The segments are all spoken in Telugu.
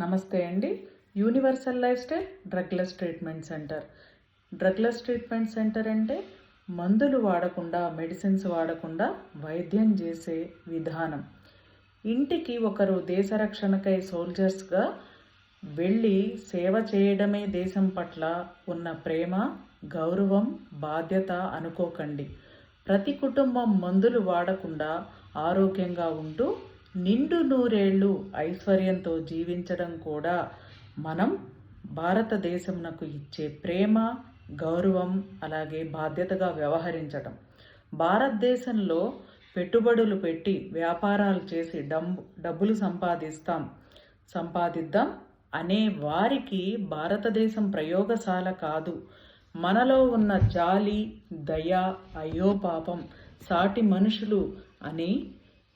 నమస్తే అండి. Universal lifestyle drugless treatment centre drugless treatment centre అంటే మందులు వాడకుండా మెడిసిన్స్ వాడకుండా వైద్యం చేసే విధానం. ఇంటికి ఒకరు దేశ రక్షణకై సోల్జర్స్గా వెళ్ళి సేవ చేయడమే దేశం పట్ల ఉన్న ప్రేమ గౌరవం బాధ్యత అనుకోకండి. ప్రతి కుటుంబం మందులు వాడకుండా ఆరోగ్యంగా ఉంటూ నిండు నూరేళ్ళు ఐశ్వర్యంతో జీవించడం కూడా మనం భారతదేశంనకు ఇచ్చే ప్రేమ గౌరవం అలాగే బాధ్యతగా వ్యవహరించడం భారతదేశంలో పెట్టుబడులు పెట్టి వ్యాపారాలు చేసి డబ్బు డబ్బులు సంపాదిస్తాం సంపాదిద్దాం అనే వారికి భారతదేశం ప్రయోగశాల కాదు. మనలో ఉన్న జాలి దయ అయ్యో పాపం సాటి మనుషులు అని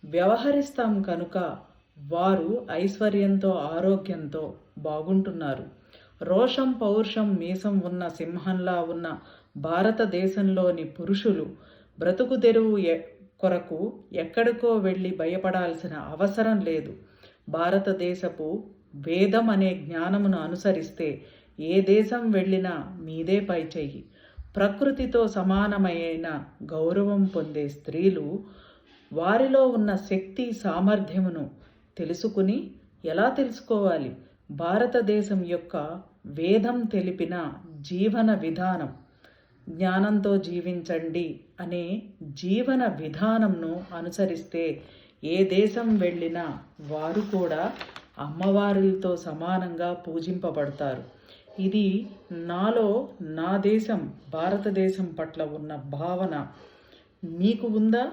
వ్యవహరిస్తాం కనుక వారు ఐశ్వర్యంతో ఆరోగ్యంతో బాగుంటున్నారు. రోషం పౌరుషం మీసం ఉన్న సింహంలా ఉన్న భారతదేశంలోని పురుషులు బ్రతుకు తెరువు ఎ- కొరకు ఎక్కడికో వెళ్ళి భయపడాల్సిన అవసరం లేదు. భారతదేశపు వేదం అనే జ్ఞానమును అనుసరిస్తే ఏ దేశం వెళ్ళినా మీదే పై చెయ్యి ప్రకృతితో సమానమైన గౌరవం పొందే స్త్రీలు వారిలో ఉన్న శక్తి సామర్థ్యమును తెలుసుకుని ఎలా తెలుసుకోవాలి? భారతదేశం యొక్క వేదం తెలిపిన జీవన విధానం. జ్ఞానంతో జీవించండి అనే జీవన విధానంను అనుసరిస్తే ఏ దేశం వెళ్ళినా వారు కూడా అమ్మవారులతో సమానంగా పూజింపబడతారు. ఇది నాలో నా దేశం భారతదేశం పట్ల ఉన్న భావన. మీకు ఉందా?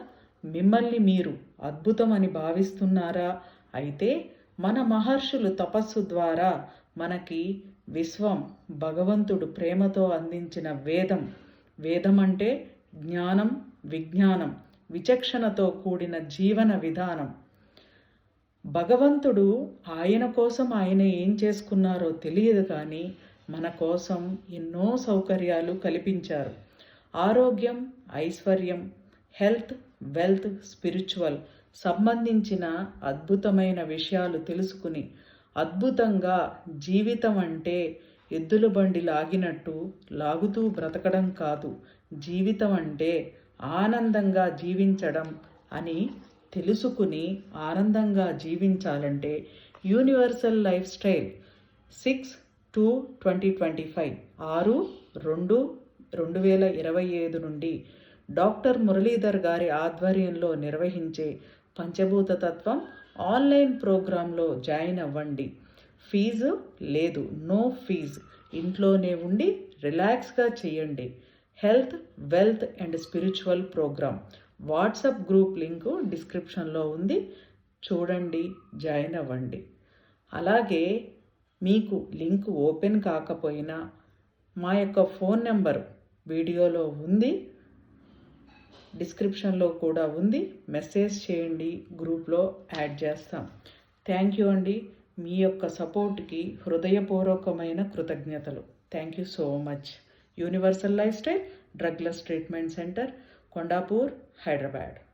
మిమ్మల్ని మీరు అద్భుతమని భావిస్తున్నారా? అయితే మన మహర్షులు తపస్సు ద్వారా మనకి విశ్వం భగవంతుడు ప్రేమతో అందించిన వేదం. వేదం అంటే జ్ఞానం విజ్ఞానం విచక్షణతో కూడిన జీవన విధానం. భగవంతుడు ఆయన కోసం ఆయన ఏం చేసుకున్నారో తెలియదు కానీ మన కోసం ఎన్నో సౌకర్యాలు కల్పించారు. ఆరోగ్యం ఐశ్వర్యం హెల్త్ వెల్త్ స్పిరిచువల్ సంబంధించిన అద్భుతమైన విషయాలు తెలుసుకుని అద్భుతంగా జీవితం అంటే ఎద్దుల బండి లాగినట్టు లాగుతూ బ్రతకడం కాదు. జీవితం అంటే ఆనందంగా జీవించడం అని తెలుసుకుని ఆనందంగా జీవించాలంటే universal lifestyle six two twenty twenty five ఆరు రెండు రెండు వేల ఇరవై ఐదు నుండి డాక్టర్ మురళీధర్ గారి ఆధ్వర్యంలో నిర్వహించే పంచభూత తత్వం ఆన్లైన్ ప్రోగ్రాంలో జాయిన్ అవ్వండి. ఫీజు లేదు నో ఫీజ్. ఇంట్లోనే ఉండి రిలాక్స్గా చేయండి. Health wealth and spiritual programme WhatsApp group link డిస్క్రిప్షన్లో ఉంది. చూడండి జాయిన్ అవ్వండి. అలాగే మీకు లింక్ ఓపెన్ కాకపోయినా మా యొక్క ఫోన్ నెంబర్ వీడియోలో ఉంది. డిస్క్రిప్షన్లో కూడా ఉంది. మెసేజ్ చేయండి గ్రూప్లో యాడ్ చేస్తాం. థ్యాంక్ యూ అండి. మీ యొక్క సపోర్ట్కి హృదయపూర్వకమైన కృతజ్ఞతలు. Thank you so much. Universal lifestyle drugless treatment centre Kondapur Hyderabad.